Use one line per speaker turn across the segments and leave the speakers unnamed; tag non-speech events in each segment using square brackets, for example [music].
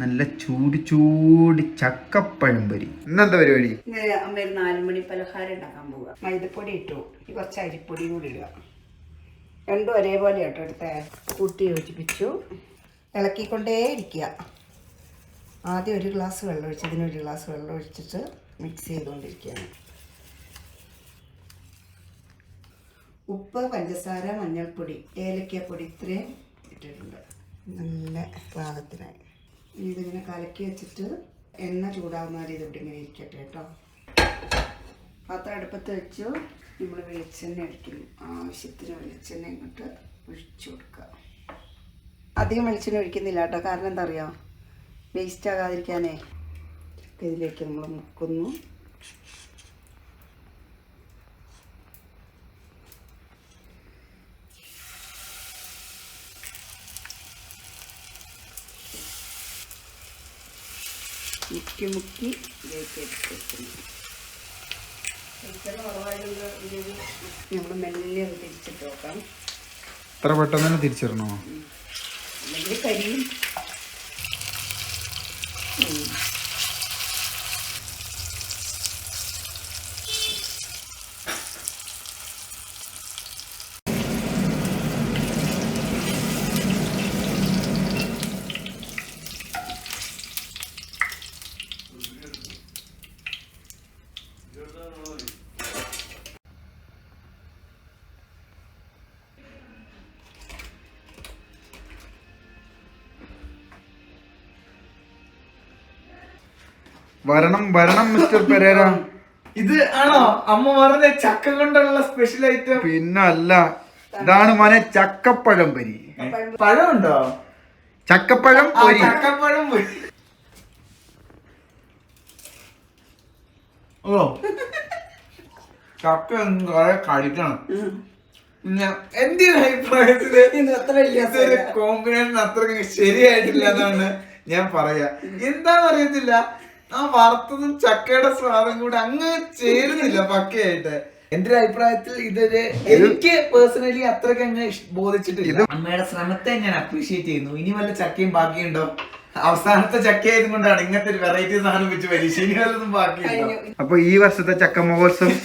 നല്ല ചൂട് ചൂട് ചക്കപ്പഴം പൊരി ഇന്നെന്താ പരിപാടി?
നാലുമണി പലഹാരം ഉണ്ടാക്കാൻ പോവുക മൈദപ്പൊടി ഇട്ടു. കുറച്ച് അരിപ്പൊടി കൂടി ഇടുക. രണ്ടും ഒരേപോലെ കേട്ടോ എടുത്ത. കൂട്ടി യോജിപ്പിച്ചു. ഇളക്കിക്കൊണ്ടേ ഇരിക്കുക. ആദ്യം ഒരു ഗ്ലാസ് വെള്ളം ഒഴിച്ച് ഇതിന് ഒരു ഗ്ലാസ് വെള്ളം ഒഴിച്ചിട്ട് മിക്സ് ചെയ്തുകൊണ്ടിരിക്കുകയാണ്. ഉപ്പ് പഞ്ചസാര മഞ്ഞൾപ്പൊടി ഏലക്കപ്പൊടി ഇത്രയും ഇട്ടിട്ടുണ്ട്. നല്ല പാകത്തിനായി. ഇതിങ്ങനെ കലക്കി വെച്ചിട്ട് എണ്ണ ചൂടാവുന്ന വരെ ഇതിവിടെ ഇങ്ങനെ ഇരിക്കട്ടെ കേട്ടോ. പാത്രം അടുപ്പത്ത് വെച്ചു. നമ്മൾ വെളിച്ചെണ്ണ ഒഴിക്കുന്നു ആവശ്യത്തിന് വെളിച്ചെണ്ണ ഇങ്ങോട്ട് ഒഴിച്ചു കൊടുക്കുക. അധികം വെളിച്ചെണ്ണ ഒഴിക്കുന്നില്ല കേട്ടോ. കാരണം എന്താ അറിയാം? വേസ്റ്റ് ആകാതിരിക്കാനേ. ഇതിലേക്ക് നമ്മൾ മുക്കുന്നു. മുക്കി മുക്കി വെക്കുന്നു നമ്മൾ മെല്ലെ തിരിച്ചിട്ട് നോക്കാം.
ഇത്ര പെട്ടെന്ന് തന്നെ തിരിച്ചിടണോ?
അല്ലെങ്കിൽ കരിയും.
വരണം വരണം മിസ്റ്റർ പെരേര.
ഇത് ആണോ? അമ്മ പറഞ്ഞ ചക്ക കൊണ്ടുള്ള സ്പെഷ്യൽ ഐറ്റം
പിന്നല്ല. ഇതാണ് മോനെ ചക്കപ്പഴം പരി.
പഴം
ഉണ്ടോ?
ചക്കപ്പഴം
പൊരി.
ചക്കപ്പഴം പൊരി. ഓ. ചക്ക കുറെ കഴിക്കണം എന്റെ
അഭിപ്രായത്തിൽ.
കോമ്പിനേഷൻ അത്ര ശരിയായിട്ടില്ല എന്നാണ് ഞാൻ പറയാ. എന്താന്ന് അറിയത്തില്ല. ആ വറുത്തതും ചക്കയുടെ സ്വാദം കൂടെ അങ്ങ് ചേരുന്നില്ല പക്കയായിട്ട്. എന്റെ ഒരു അഭിപ്രായത്തിൽ ഇതൊരു എനിക്ക് പേഴ്സണലി അത്രയ്ക്ക് അങ്ങ് ബോധിച്ചിട്ടില്ല. അമ്മയുടെ ശ്രമത്തെ ഞാൻ അപ്രീഷിയേറ്റ് ചെയ്യുന്നു. ഇനി വല്ല ചക്കയും ബാക്കിയുണ്ടോ? അവസാനത്തെ ചക്ക ആയത് കൊണ്ടാണ് ഇങ്ങനത്തെ ഒരു വെറൈറ്റി സാധനം വെച്ച് പരീക്ഷ. ഇനി വല്ലതും ബാക്കിയുണ്ടോ?
അപ്പൊ ഈ വർഷത്തെ ചക്ക മഹോത്സവം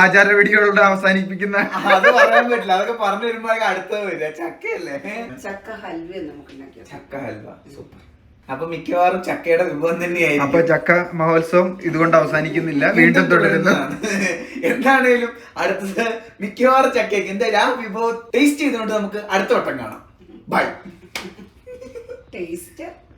ആചാര വെടികളുടെ അവസാനിപ്പിക്കുന്ന
അത് പറയാൻ പറ്റില്ല. അതൊക്കെ പറഞ്ഞു വരുമ്പോഴേക്കും അടുത്തത് വരിക. ചക്കയല്ലേ?
ചക്ക ഹൽവ നമുക്ക്
ചക്ക ഹൽവ. സൂപ്പർ. അപ്പൊ മിക്കവാറും ചക്കയുടെ വിഭവം
അപ്പൊ
തന്നെയായിരിക്കും
ചക്ക മഹോത്സവം ഇതുകൊണ്ട് അവസാനിക്കുന്നില്ല വീണ്ടും തുടരുന്നു. [laughs]
എന്താണേലും അടുത്തത് മിക്കവാറും ചക്കയ്ക്ക്. എന്തായാലും ആ വിഭവം ടേസ്റ്റ് ചെയ്തുകൊണ്ട് നമുക്ക് അടുത്ത വട്ടം കാണാം. By
taste